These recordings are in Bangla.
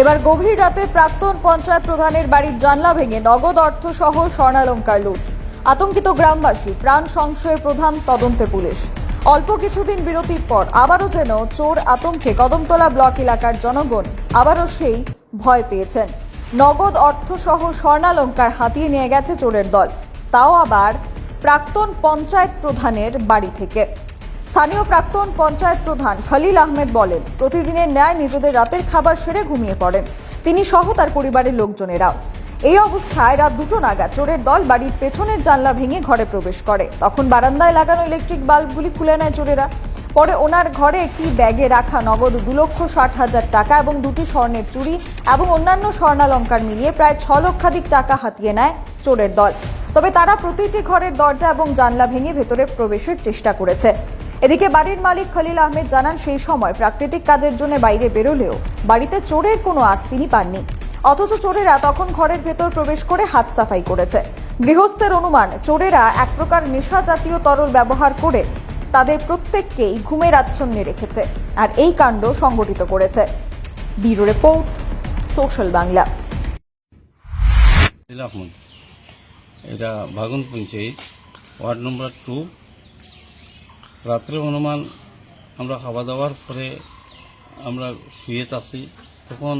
এবার গভীর রাতে প্রাক্তন পঞ্চায়েত প্রধানের বাড়ির জানলা ভেঙে নগদ অর্থ সহ স্বর্ণালঙ্কার লুট। আতঙ্কিত গ্রামবাসী, প্রাণ সংশয়ে প্রধান তদন্তে পুলিশ। অল্প কিছুদিন বিরতির পর আবারও যেন চোর আতঙ্কে কদমতলা ব্লক এলাকার জনগণ আবারও সেই ভয় পেয়েছেন। নগদ অর্থ সহ স্বর্ণালঙ্কার হাতিয়ে নিয়ে গেছে চোরের দল। তাও আবার প্রাক্তন পঞ্চায়েত প্রধানের বাড়ি থেকে। স্থানীয় প্রাক্তন পঞ্চায়েত প্রধান খলিল আহমেদ বলেন, প্রতিদিনের ন্যায় নিজেদের রাতের খাবার সেরে ঘুমিয়ে পড়েন। তিনি সহ তার পরিবারের লোকজনেরাও। এই অবস্থায় রাত দুটো নাগাদ চোরের দল বাড়ির পেছনের জানলা ভেঙে ঘরে প্রবেশ করে। তখন বারান্দায় লাগানো ইলেকট্রিক বাল্বগুলি খুলে নেয় চোরেরা। পরে ওনার ঘরে একটি ব্যাগে রাখা নগদ দু লক্ষ ষাট হাজার টাকা এবং দুটি স্বর্ণের চুড়ি এবং অন্যান্য স্বর্ণালঙ্কার মিলিয়ে প্রায় ছ লক্ষাধিক টাকা হাতিয়ে নেয় চোরের দল। তবে তারা প্রতিটি ঘরের দরজা এবং জানলা ভেঙে ভেতরে প্রবেশের চেষ্টা করেছে। এদিকে বাড়ির মালিক খলিল আহমেদ জানান, সেই সময় প্রাকৃতিক কাজের জন্য বাইরে বেরোলেও বাড়িতে চোরের কোনো আজ তিনি পাননি। অথচ চোরেরা তখন ঘরের ভেতর প্রবেশ করে হাত সাফাই করেছে। গৃহস্থের অনুমান, চোরেরা এক প্রকার নেশা জাতীয় তরল ব্যবহার করে তাদের প্রত্যেককেই ঘুমের আচ্ছন্নে রেখেছে আর এই কাণ্ড সংগঠিত করেছে। Bureau report, social Bangla. এটা ভাগুন পঞ্চায়েত ওয়ার্ড নম্বর টু রাত্রে অনুমান আমরা খাওয়া দাওয়ার পরে আমরা শুয়ে আছি তখন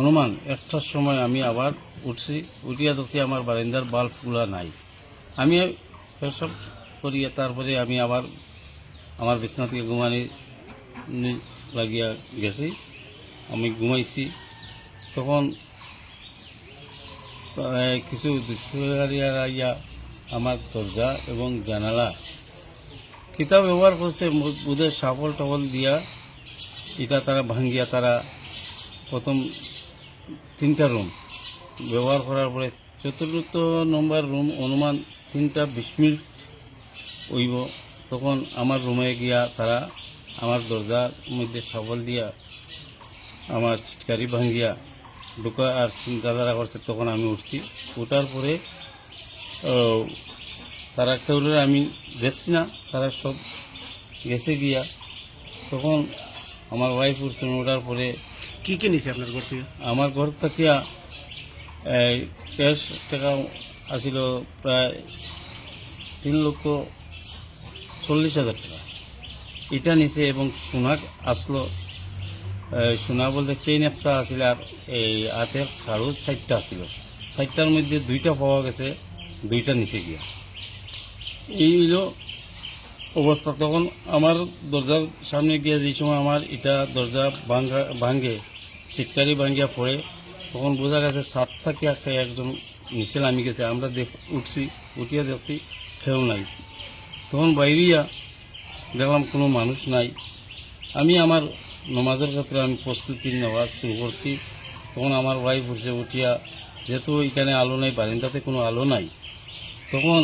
অনুমান একটার সময় আমি আবার উঠছি, উঠিয়া দেখছি আমার বারান্দার বাল্বগুলা নাই। আমি সব করিয়া তারপরে আমি আবার আমার বিছনা থেকে ঘুমানি লাগিয়া গেছি। আমি ঘুমাইছি। তখন কিছু ইয়া আমার দরজা এবং জানালা কিতাব ব্যবহার করছে বুধের সাফল টবল দিয়া, এটা তারা ভাঙ্গিয়া তারা প্রথম তিনটা রুম ব্যবহার করার পরে চতুর্থ নম্বর রুম অনুমান তিনটা বিশ মিনিট হইব। তখন আমার রুমে গিয়া তারা আমার দরজার মধ্যে সাফল দিয়া আমার সিটকারি ভাঙ্গিয়া ঢুকা আর চিন্তাধারা করছে, তখন আমি উঠছি। ওঠার পরে তারা কেউরে আমি দেখছি না তারা সব গেছে গিয়া। তখন আমার ওয়াইফ উঠছে ওঠার পরে কি কি নিছে আপনার ঘর থেকে? আমার ঘর থেকে ক্যাশ টাকা আসিল প্রায় তিন লক্ষ চল্লিশ হাজার টাকা। এটা নিচে এবং সোনা আসলো সোনা বলতে চেইন একটা আছিল আর এই হাতের খাড়ু চারটা আছিল। চারটার মধ্যে দুইটা পাওয়া গেছে দুইটা নিচে গিয়া। এই হইল অবস্থা। তখন আমার দরজার সামনে গিয়ে যে সময় আমার এটা দরজা ভাঙ্গা, ভাঙ্গে সিটকারি ভাঙ্গিয়া পড়ে, তখন বোঝা গেছে সাত থেকে খেয়ে একজন নিচে নামি গেছে। আমরা দেখ, উঠছি, উঠিয়া দেখছি খেয়েও নাই। তখন বাইরিয়া দেখলাম কোনো মানুষ নাই। আমি আমার নমাজের ক্ষেত্রে আমি প্রস্তুতি নেওয়া শুরু করছি। তখন আমার ওয়াইফ উঠছে উঠিয়া, যেহেতু এখানে আলো নাই, বারিন্দাতে কোনো আলো নাই। তখন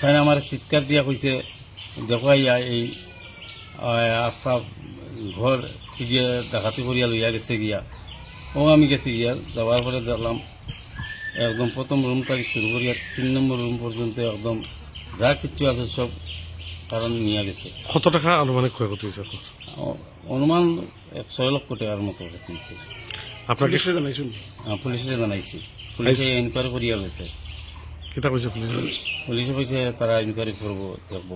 তাই আমার চিৎকার দিয়া কইছে দেখো ইয়া এই আশা ঘর গিয়ে ডাকাতি করিয়া লইয়া গেছে গিয়া। ও আমি গেছি গিয়া যাওয়ার পরে দেখলাম একদম প্রথম রুম থেকে শুরু করিয়া তিন নম্বর রুম পর্যন্ত একদম যা কিছু আছে সব কারণ নিয়ে গেছে। কত টাকা আনুমানিক ক্ষয়ক্ষতি হয়েছে অনুমান এক ছয় লক্ষ টাকার মতো ক্ষতি হয়েছে। আপনাকে পুলিশে জানাইছি। পুলিশে ইনকোয়ারি করিয়া গেছে কিতা কইছে পুলিশ? পুলিশে কইছে তারা ইনকোয়ারি করব দেখব।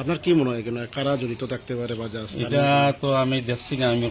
আপনার কি মনে হয় কেন কারা জড়িত থাকতে পারে বা যা এটা তো আমি দেখছি না আমি